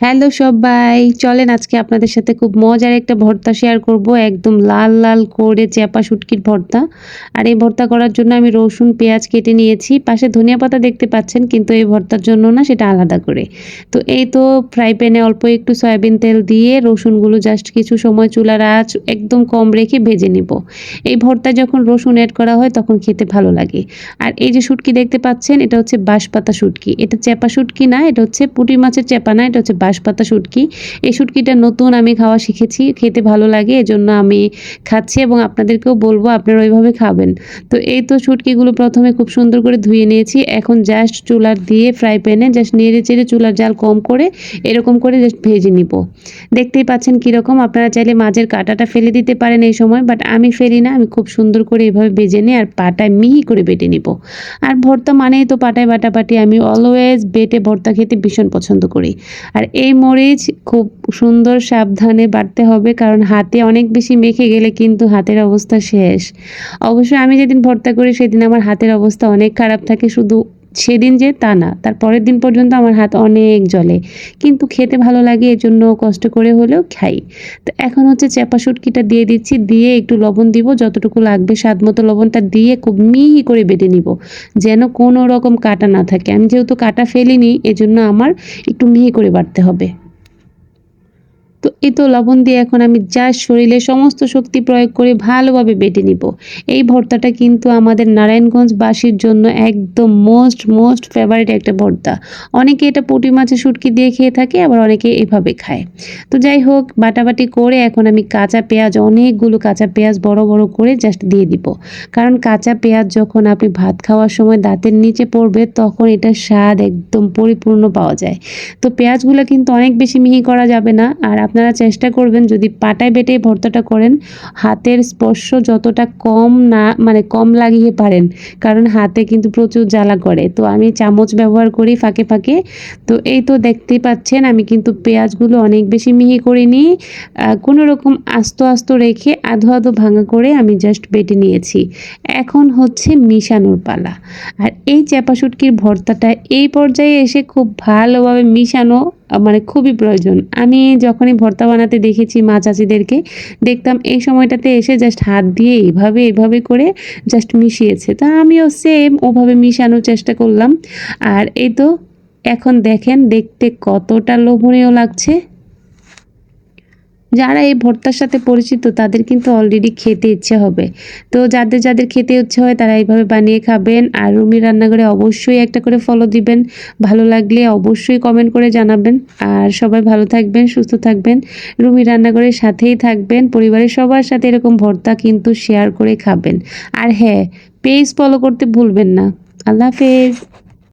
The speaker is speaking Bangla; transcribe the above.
হ্যালো সবাই, চলেন আজকে আপনাদের সাথে খুব মজার একটা ভর্তা শেয়ার করব। একদম লাল লাল করে চেপা শুটকির ভর্তা। আর এই ভর্তা করার জন্য আমি রসুন, পেঁয়াজ কেটে নিয়েছি। পাশে ধনিয়া পাতা দেখতে পাচ্ছেন, কিন্তু এই ভর্তার জন্য না সেটা আলাদা করে। তো এই তো ফ্রাই প্যানে অল্প একটু সয়াবিন তেল দিয়ে রসুনগুলো জাস্ট কিছু সময় চুলার আঁচ একদম কম রেখে ভেজে নিব। এই ভর্তা যখন রসুন অ্যাড করা হয় তখন খেতে ভালো লাগে। আর এই যে শুটকি দেখতে পাচ্ছেন, এটা হচ্ছে বাঁশপাতা শুটকি। এটা চেপা শুটকি না, এটা হচ্ছে পুঁটি মাছের চেপা না, এটা হচ্ছে বাঁশপাতা শুটকি। এই শুটকিটা নতুন আমি খাওয়া শিখেছি, খেতে ভালো লাগে, এজন্য আমি খাচ্ছি এবং আপনাদেরকেও বলব আপনারা ওইভাবে খাবেন। তো এই তো শুটকিগুলো প্রথমে খুব সুন্দর করে ধুয়ে নিয়েছি। এখন জাস্ট চুলার দিয়ে ফ্রাই প্যানে জাস্ট নেড়ে চেড়ে চুলার জাল কম করে এরকম করে জাস্ট ভেজে নিব। দেখতেই পাচ্ছেন কীরকম, আপনারা চাইলে মাছের কাঁটাটা ফেলে দিতে পারেন এই সময় বাট আমি ফেলি না, আমি খুব সুন্দর করে এভাবে ভেজে নিই আর পাটায় মিহি করে বেটে নিব। আর ভর্তা মানেই তো পাটায় বাটাপাটি, আমি অলওয়েজ বেটে ভর্তা খেতে ভীষণ পছন্দ করি। আর এই মরিচ খুব সুন্দর সাবধানে বাড়তে হবে, কারণ হাতে অনেক বেশি মেখে গেলে কিন্তু হাতের অবস্থা শেষ। অবশ্যই আমি যেদিন ভর্তা করি, সেদিন আমার হাতের অবস্থা অনেক খারাপ থাকে, শুধু সেদিন যে তা না, তার পরের দিন পর্যন্ত আমার হাত অনেক জলে কিন্তু খেতে ভালো লাগে, এজন্য কষ্ট করে হলেও খাই। তো এখন হচ্ছে চেপা শুটকিটা দিয়ে দিচ্ছি, দিয়ে একটু লবণ দিব, যতটুকু লাগবে স্বাদ মতো লবণটা দিয়ে খুব মিহি করে বেটে নিব, যেন কোনো রকম কাটা না থাকে। আমি যেহেতু কাটা ফেলিনি, এজন্য আমার একটু মিহি করে বাটতে হবে। তো এই তো লবণ দিয়ে এখন আমি যা শরীরে সমস্ত শক্তি প্রয়োগ করে ভালোভাবে বেটে নিব। এই ভর্তাটা কিন্তু আমাদের নারায়ণগঞ্জবাসীর জন্য একদম মোস্ট মোস্ট ফেভারিট একটা ভর্তা। অনেকে এটা পুঁটি মাছের শুটকি দিয়ে খেয়ে থাকে, আবার অনেকে এভাবে খায়। তো যাই হোক, বাটাবাটি করে এখন আমি কাঁচা পেঁয়াজ, অনেকগুলো কাঁচা পেঁয়াজ বড় বড় করে জাস্ট দিয়ে দিব। কারণ কাঁচা পেঁয়াজ যখন আপনি ভাত খাওয়ার সময় দাঁতের নিচে পড়বে, তখন এটার স্বাদ একদম পরিপূর্ণ পাওয়া যায়। তো পেঁয়াজগুলো কিন্তু অনেক বেশি মিহি করা যাবে না, আর আপনারা চেষ্টা করবেন যদি পাটায় বেটে ভর্তাটা করেন, হাতের স্পর্শ যতটা কম না মানে কম লাগিয়ে পারেন, কারণ হাতে কিন্তু প্রচুর জ্বালা করে। তো আমি চামচ ব্যবহার করি ফাঁকে ফাঁকে। তো এই তো দেখতেই পাচ্ছেন, আমি কিন্তু পেঁয়াজগুলো অনেক বেশি মিহি করিনি কোনো রকম আস্ত আস্ত রেখে আধো আধো ভাঙা করে আমি জাস্ট বেটে নিয়েছি। এখন হচ্ছে মিশানোর পালা। আর এই চ্যাপা শুটকির ভর্তাটা এই পর্যায়ে এসে খুব ভালোভাবে মিশানো মানে খুবই প্রয়োজন। আমি যখনই ভর্তা বানাতে দেখেছি মা চাচিদেরকে, দেখতাম এই সময়টাতে এসে জাস্ট হাত দিয়ে এইভাবে এভাবে করে জাস্ট মিশিয়েছে। তা আমিও সেম ওভাবে মিশানোর চেষ্টা করলাম। আর এই তো এখন দেখেন দেখতে কতটা লোভনীয় লাগছে। যারা এই ভর্তার সাথে পরিচিত, তাদের কিন্তু অলরেডি খেতে ইচ্ছে হবে। তো যাদের যাদের খেতে ইচ্ছে হয়, তারা এইভাবে বানিয়ে খাবেন। আর রুমি রান্নাঘরে অবশ্যই একটা করে ফলো দিবেন। ভালো লাগলে অবশ্যই কমেন্ট করে জানাবেন। আর সবাই ভালো থাকবেন, সুস্থ থাকবেন। রুমি রান্নাঘরের সাথেই থাকবেন। পরিবারের সবার সাথে এরকম ভর্তা কিন্তু শেয়ার করে খাবেন। আর হ্যাঁ পেজ ফলো করতে ভুলবেন না। আল্লাহ হাফেজ।